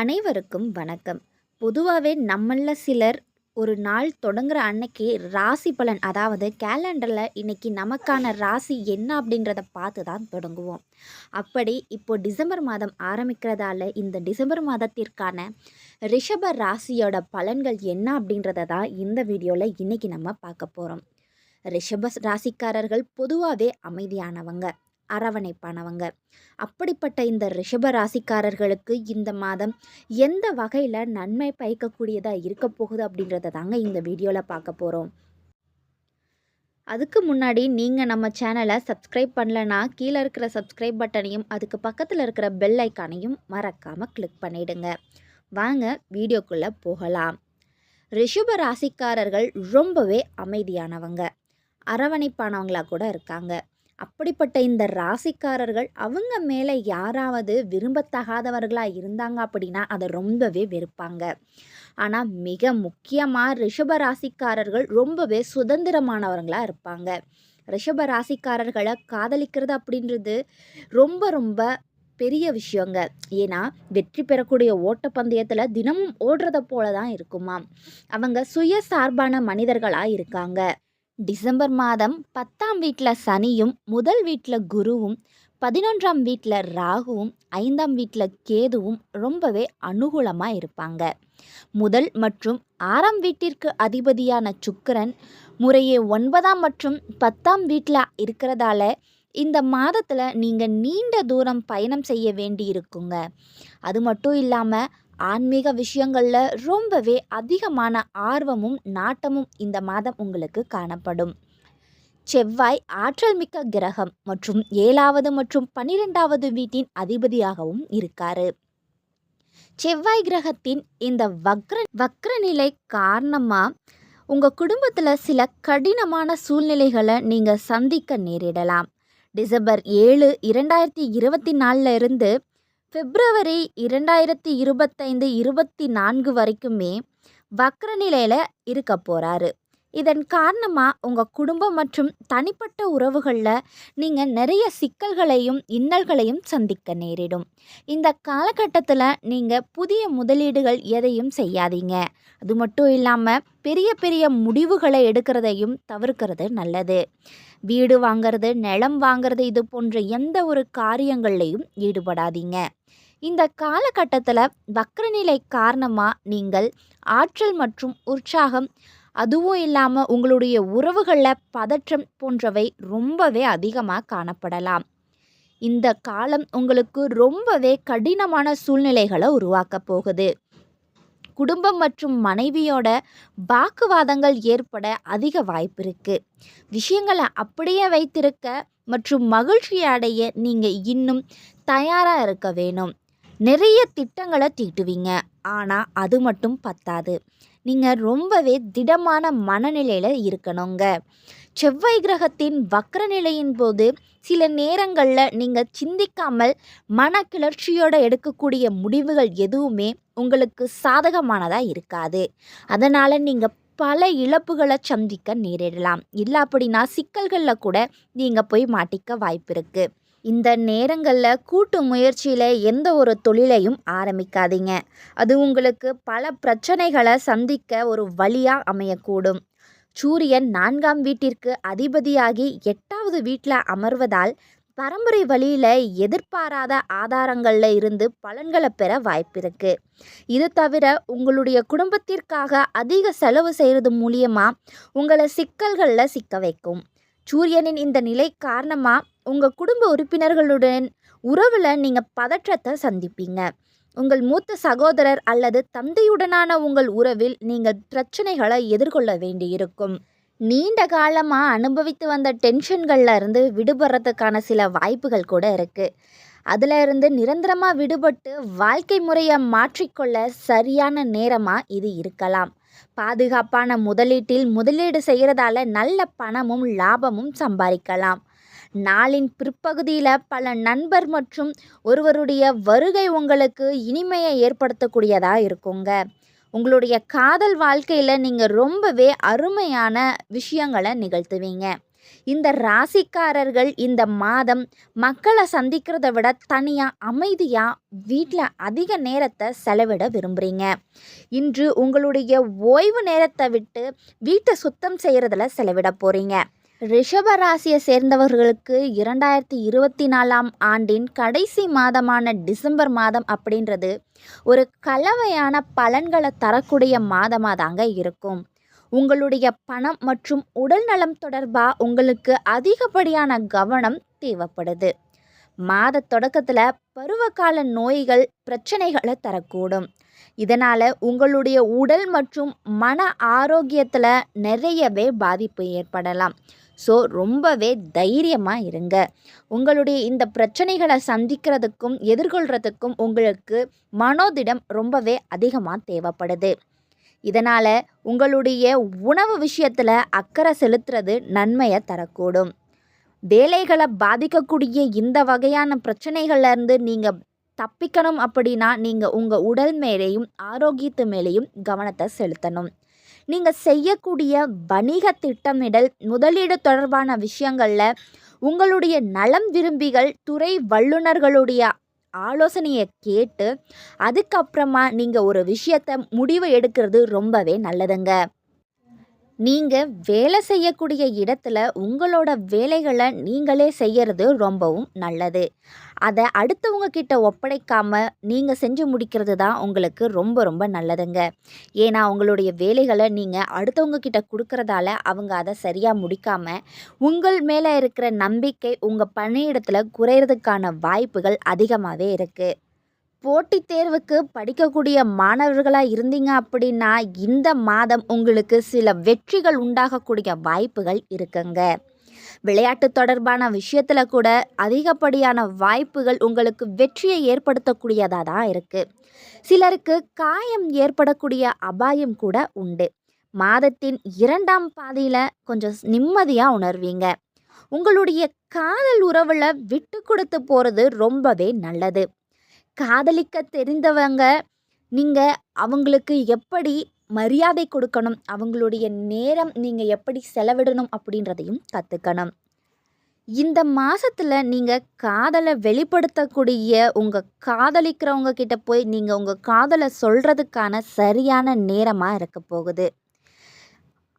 அனைவருக்கும் வணக்கம். பொதுவாகவே நம்மள சிலர் ஒரு நாள் தொடங்குற அன்னைக்கு ராசி பலன் அதாவது கேலண்டரில் இன்னைக்கு நமக்கான ராசி என்ன அப்படின்றத பார்த்து தான் தொடங்குவோம். அப்படி இப்போ டிசம்பர் மாதம் ஆரம்பிக்கிறதால இந்த டிசம்பர் மாதத்திற்கான ரிஷப ராசியோட பலன்கள் என்ன அப்படின்றத தான் இந்த வீடியோவில் இன்னைக்கு நம்ம பார்க்க போகிறோம் ரிஷப ராசிக்காரர்கள் பொதுவாகவே அமைதியானவங்க. அரவணைப்பானவங்க. அப்படிப்பட்ட இந்த ரிஷப ராசிக்காரர்களுக்கு இந்த மாதம் எந்த வகையில் நன்மை பயக்கக்கூடியதாக இருக்க போகுது அப்படின்றத தாங்க இந்த வீடியோவில் பார்க்க போகிறோம் அதுக்கு முன்னாடி நீங்கள் நம்ம சேனலை சப்ஸ்கிரைப் பண்ணலன்னா கீழே இருக்கிற சப்ஸ்கிரைப் பட்டனையும் அதுக்கு பக்கத்தில் இருக்கிற பெல் ஐக்கானையும் மறக்காமல் கிளிக் பண்ணிவிடுங்க வாங்க வீடியோக்குள்ளே போகலாம். ரிஷப ராசிக்காரர்கள் ரொம்பவே அமைதியானவங்க. அரவணைப்பானவங்களா கூட இருக்காங்க. அப்படிப்பட்ட இந்த ராசிக்காரர்கள் அவங்க மேலே யாராவது விரும்பத்தகாதவர்களாக இருந்தாங்க அப்படின்னா அதை ரொம்பவே வெறுப்பாங்க. ஆனால் மிக முக்கியமாக ரிஷப ராசிக்காரர்கள் ரொம்பவே சுதந்திரமானவர்களாக இருப்பாங்க. ரிஷப ராசிக்காரர்களை காதலிக்கிறது அப்படின்றது ரொம்ப ரொம்ப பெரிய விஷயங்க. ஏன்னா வெற்றி பெறக்கூடிய ஓட்டப்பந்தயத்தில் தினமும் ஓடுறத போல தான் இருக்குமா அவங்க சுயசார்பான மனிதர்களாக இருக்காங்க. டிசம்பர் மாதம் பத்தாம் வீட்டில் சனியும் முதல் வீட்டில் குருவும் பதினொன்றாம் வீட்டில் ராகுவும் ஐந்தாம் வீட்டில் கேதுவும் ரொம்பவே அனுகூலமாக இருப்பாங்க. முதல் மற்றும் ஆறாம் வீட்டிற்கு அதிபதியான சுக்கரன் முறையே ஒன்பதாம் மற்றும் பத்தாம் வீட்டில் இருக்கிறதால இந்த மாதத்தில் நீங்கள் நீண்ட தூரம் பயணம் செய்ய வேண்டி இருக்குங்க அது மட்டும் இல்லாமல் ஆன்மீக விஷயங்களில் ரொம்பவே அதிகமான ஆர்வமும் நாட்டமும் இந்த மாதம் உங்களுக்கு காணப்படும். செவ்வாய் ஆற்றல் மிக்க கிரகம் மற்றும் ஏழாவது மற்றும் பன்னிரெண்டாவது வீட்டின் அதிபதியாகவும் இருக்காரு. செவ்வாய் கிரகத்தின் இந்த வக்ர வக்ரநிலை காரணமாக உங்கள் குடும்பத்தில் சில கடினமான சூழ்நிலைகளை நீங்கள் சந்திக்க நேரிடலாம். டிசம்பர் ஏழு இரண்டாயிரத்தி இருபத்தி நாலில் இருந்து பிப்ரவரி இரண்டாயிரத்தி இருபத்தைந்து இருபத்தி நான்கு வரைக்குமே வக்ர நிலையில் இருக்க போகிறாரு இதன் காரணமாக உங்கள் குடும்பம் மற்றும் தனிப்பட்ட உறவுகளில் நீங்கள் நிறைய சிக்கல்களையும் இன்னல்களையும் சந்திக்க நேரிடும். இந்த காலகட்டத்தில் நீங்கள் புதிய முதலீடுகள் எதையும் செய்யாதீங்க. அது மட்டும் இல்லாமல் பெரிய பெரிய முடிவுகளை எடுக்கிறதையும் தவிர்க்கிறது நல்லது. வீடு வாங்கிறது நிலம் வாங்கிறது இது போன்ற எந்த ஒரு காரியங்கள்லையும் ஈடுபடாதீங்க. இந்த காலகட்டத்தில் வக்ரநிலை காரணமாக நீங்கள் ஆற்றல் மற்றும் உற்சாகம் அதுவும் இல்லாமல் உங்களுடைய உறவுகளில் பதற்றம் போன்றவை ரொம்பவே அதிகமாக காணப்படலாம். இந்த காலம் உங்களுக்கு ரொம்பவே கடினமான சூழ்நிலைகளை உருவாக்க போகுது. குடும்பம் மற்றும் மனைவியோட வாக்குவாதங்கள் ஏற்பட அதிக வாய்ப்பு இருக்குது விஷயங்களை அப்படியே வைத்திருக்க மற்றும் மகிழ்ச்சி அடைய நீங்கள் இன்னும் தயாராக இருக்க வேணும். நிறைய திட்டங்களை தீட்டுவீங்க. ஆனால் அது மட்டும் பத்தாது. நீங்கள் ரொம்பவே திடமான மனநிலையில் இருக்கணுங்க. செவ்வாய் கிரகத்தின் வக்ர நிலையின் போது சில நேரங்களில் நீங்கள் சிந்திக்காமல் மன கிளர்ச்சியோடு எடுக்கக்கூடிய முடிவுகள் எதுவுமே உங்களுக்கு சாதகமானதாக இருக்காது. அதனால் நீங்கள் பல இழப்புகளை சந்திக்க நேரிடலாம். இல்லை அப்படின்னா சிக்கல்களில் கூட நீங்கள் போய் மாட்டிக்க வாய்ப்பு இருக்குது இந்த நேரங்களில் கூட்டு முயற்சியில் எந்த ஒரு தொழிலையும் ஆரம்பிக்காதீங்க. அது உங்களுக்கு பல பிரச்சனைகளை சந்திக்க ஒரு வழியாக அமையக்கூடும். சூரியன் நான்காம் வீட்டிற்கு அதிபதியாகி எட்டாவது வீட்டில் அமர்வதால் பரம்பரை வழியில் எதிர்பாராத ஆதாரங்களில் இருந்து பலன்களை பெற வாய்ப்பிருக்கு. இது தவிர உங்களுடைய குடும்பத்திற்காக அதிக செலவு செய்கிறது மூலியமாக உங்களை சிக்கல்களில் சிக்க வைக்கும். சூரியனின் இந்த நிலை காரணமாக உங்கள் குடும்ப உறுப்பினர்களுடன் உறவில் நீங்கள் பதற்றத்தை சந்திப்பீங்க. உங்கள் மூத்த சகோதரர் அல்லது தந்தையுடனான உங்கள் உறவில் நீங்கள் பிரச்சனைகளை எதிர்கொள்ள வேண்டியிருக்கும். நீண்ட காலமாக அனுபவித்து வந்த டென்ஷன்களில் இருந்து விடுபடுறதுக்கான சில வாய்ப்புகள் கூட இருக்குது அதில் இருந்து நிரந்தரமாக விடுபட்டு வாழ்க்கை முறையை மாற்றிக்கொள்ள சரியான நேரமாக இது இருக்கலாம். பாதுகாப்பான முதலீட்டில் முதலீடு செய்கிறதால நல்ல பணமும் லாபமும் சம்பாதிக்கலாம். நாளின் பிற்பகுதியில் பல நண்பர் மற்றும் ஒருவருடைய வருகை உங்களுக்கு இனிமையை ஏற்படுத்தக்கூடியதாக இருக்குங்க. உங்களுடைய காதல் வாழ்க்கையில் நீங்கள் ரொம்பவே அருமையான விஷயங்களை நிகழ்த்துவீங்க. இந்த ராசிக்காரர்கள் இந்த மாதம் மக்களை சந்திக்கிறத விட தனியாக அமைதியாக வீட்டில் அதிக நேரத்தை செலவிட விரும்புகிறீங்க இன்று உங்களுடைய ஓய்வு நேரத்தை விட்டு வீட்டை சுத்தம் செய்கிறதுல செலவிட போகிறீங்க ரிஷப ராசியை சேர்ந்தவர்களுக்கு இரண்டாயிரத்தி இருபத்தி நாலாம் ஆண்டின் கடைசி மாதமான டிசம்பர் மாதம் அப்படின்றது ஒரு கலவையான பலன்களை தரக்கூடிய மாதமாக தாங்க இருக்கும். உங்களுடைய பணம் மற்றும் உடல் நலம் தொடர்பாக உங்களுக்கு அதிகப்படியான கவனம் தேவைப்படுது. மாத தொடக்கத்தில் பருவகால நோய்கள் பிரச்சனைகளை தரக்கூடும். இதனால் உங்களுடைய உடல் மற்றும் மன ஆரோக்கியத்தில் நிறையவே பாதிப்பு ஏற்படலாம். ஸோ ரொம்பவே தைரியமாக இருங்க. உங்களுடைய இந்த பிரச்சனைகளை சந்திக்கிறதுக்கும் எதிர்கொள்கிறதுக்கும் உங்களுக்கு மனோதிடம் ரொம்பவே அதிகமாக தேவைப்படுது. இதனால் உங்களுடைய உணவு விஷயத்தில் அக்கறை செலுத்துறது நன்மையை தரக்கூடும். வேலைகளை பாதிக்கக்கூடிய இந்த வகையான பிரச்சனைகள்லேருந்து நீங்கள் தப்பிக்கணும் அப்படின்னா நீங்கள் உங்கள் உடல் மேலேயும் ஆரோக்கியத்து மேலேயும் கவனத்தை செலுத்தணும். நீங்கள் செய்யக்கூடிய வணிக திட்டமிடல் முதலீடு தொடர்பான விஷயங்களில் உங்களுடைய நலம் விரும்பிகள் துறை வல்லுநர்களுடைய ஆலோசனையை கேட்டு அதுக்கப்புறமா நீங்கள் ஒரு விஷயத்தை முடிவு எடுக்கிறது ரொம்பவே நல்லதுங்க. நீங்கள் வேலை செய்யக்கூடிய இடத்துல உங்களோட வேலைகளை நீங்களே செய்கிறது ரொம்பவும் நல்லது. அதை அடுத்தவங்க கிட்ட ஒப்படைக்காம நீங்கள் செஞ்சு முடிக்கிறது தான் உங்களுக்கு ரொம்ப ரொம்ப நல்லதுங்க. ஏன்னா உங்களுடைய வேலைகளை நீங்கள் அடுத்தவங்க கிட்ட கொடுக்கறதால அவங்க அதை சரியாக முடிக்காமல் உங்கள் மேலே இருக்கிற நம்பிக்கை உங்கள் பணியிடத்தில் குறையிறதுக்கான வாய்ப்புகள் அதிகமாகவே இருக்குது போட்டித் தேர்வுக்கு படிக்கக்கூடிய மாணவர்களாக இருந்தீங்க அப்படின்னா இந்த மாதம் உங்களுக்கு சில வெற்றிகள் உண்டாகக்கூடிய வாய்ப்புகள் இருக்குங்க. விளையாட்டு தொடர்பான விஷயத்தில் கூட அதிகப்படியான வாய்ப்புகள் உங்களுக்கு வெற்றியை ஏற்படுத்தக்கூடியதாக தான் இருக்குது சிலருக்கு காயம் ஏற்படக்கூடிய அபாயம் கூட உண்டு. மாதத்தின் இரண்டாம் பாதியில் கொஞ்சம் நிம்மதியாக உணர்வீங்க. உங்களுடைய காதல் உறவில் விட்டு கொடுத்து போகிறது ரொம்பவே நல்லது. காதலிக்க தெரிந்தவங்க நீங்கள் அவங்களுக்கு எப்படி மரியாதை கொடுக்கணும்? அவங்களுடைய நேரம் நீங்கள் எப்படி செலவிடணும்? அப்படின்றதையும் கற்றுக்கணும் இந்த மாதத்தில் நீங்கள் காதலை வெளிப்படுத்தக்கூடிய உங்கள் காதலிக்கிறவங்க கிட்ட போய் நீங்கள் உங்கள் காதலை சொல்கிறதுக்கான சரியான நேரமாக இருக்க போகுது.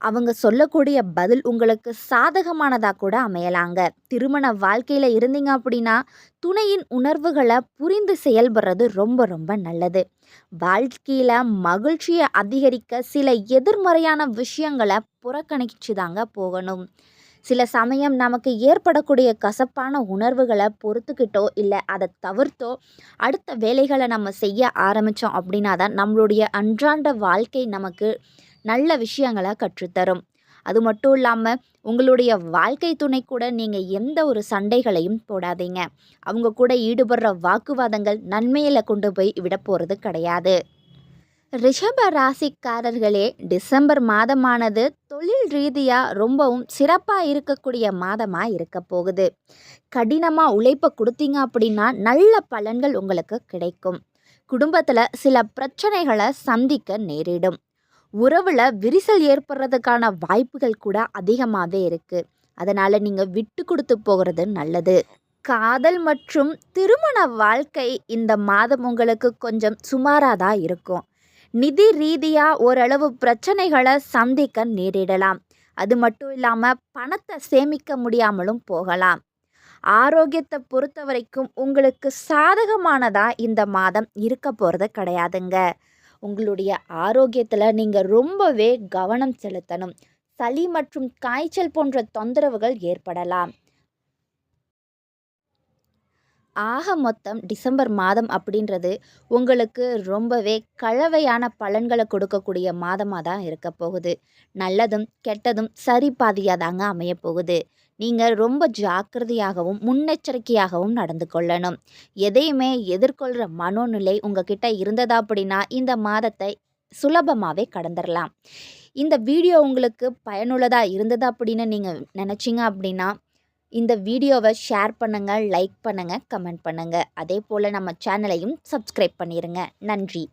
அவங்க சொல்லக்கூடிய பதில் உங்களுக்கு சாதகமானதாக கூட அமையலாங்க. திருமண வாழ்க்கையில் இருந்தீங்க அப்படின்னா துணையின் உணர்வுகளை புரிந்து செயல்படுறது ரொம்ப ரொம்ப நல்லது. வாழ்க்கையில் மகிழ்ச்சியை அதிகரிக்க சில எதிர்மறையான விஷயங்களை புறக்கணிச்சு தாங்க போகணும். சில சமயம் நமக்கு ஏற்படக்கூடிய கசப்பான உணர்வுகளை பொறுத்துக்கிட்டோ இல்லை அதை தவிர்த்தோ அடுத்த வேலைகளை நம்ம செய்ய ஆரம்பித்தோம் அப்படின்னா தான் நம்மளுடைய அன்றாண்ட வாழ்க்கை நமக்கு நல்ல விஷயங்களை கற்றுத்தரும். அது மட்டும் இல்லாமல் உங்களுடைய வாழ்க்கை துணை கூட நீங்கள் எந்த ஒரு சண்டைகளையும் போடாதீங்க. அவங்க கூட ஈடுபடுற வாக்குவாதங்கள் நன்மையில் கொண்டு போய் விட போகிறது கிடையாது. ரிஷப ராசிக்காரர்களே டிசம்பர் மாதமானது தொழில் ரீதியாக ரொம்பவும் சிறப்பாக இருக்கக்கூடிய மாதமாக இருக்க போகுது. கடினமாக உழைப்பை கொடுத்தீங்க அப்படின்னா நல்ல பலன்கள் உங்களுக்கு கிடைக்கும். குடும்பத்தில் சில பிரச்சனைகளை சந்திக்க நேரிடும். உறவில் விரிசல் ஏற்படுறதுக்கான வாய்ப்புகள் கூட அதிகமாகவே இருக்குது அதனால் நீங்கள் விட்டு கொடுத்து போகிறது நல்லது. காதல் மற்றும் திருமண வாழ்க்கை இந்த மாதம் உங்களுக்கு கொஞ்சம் சுமாராக தான் இருக்கும். நிதி ரீதியாக ஓரளவு பிரச்சனைகளை சந்திக்க நேரிடலாம். அது மட்டும் இல்லாமல் பணத்தை சேமிக்க முடியாமலும் போகலாம். ஆரோக்கியத்தை பொறுத்த வரைக்கும் உங்களுக்கு சாதகமானதாக இந்த மாதம் இருக்க போகிறது கிடையாதுங்க. உங்களுடைய ஆரோக்கியத்தில் நீங்கள் ரொம்பவே கவனம் செலுத்தணும். சளி மற்றும் காய்ச்சல் போன்ற தொந்தரவுகள் ஏற்படலாம். ஆக மொத்தம் டிசம்பர் மாதம் அப்படின்றது உங்களுக்கு ரொம்பவே கலவையான பலன்களை கொடுக்கக்கூடிய மாதமாக தான் இருக்க போகுது. நல்லதும் கெட்டதும் சரி பாதியாக தாங்க அமைய போகுது. நீங்கள் ரொம்ப ஜாக்கிரதையாகவும் முன்னெச்சரிக்கையாகவும் நடந்து கொள்ளணும். எதையுமே எதிர்கொள்கிற மனோநிலை உங்ககிட்ட இருந்ததா அப்படின்னா இந்த மாதத்தை சுலபமாகவே கடந்துடலாம் இந்த வீடியோ உங்களுக்கு பயனுள்ளதாக இருந்தது அப்படின்னு நீங்கள் நினச்சிங்க அப்படின்னா இந்த வீடியோவை ஷேர் பண்ணுங்கள் லைக் பண்ணுங்கள் கமெண்ட் பண்ணுங்கள் அதே போல் நம்ம சேனலையும் சப்ஸ்கிரைப் பண்ணிடுங்க நன்றி.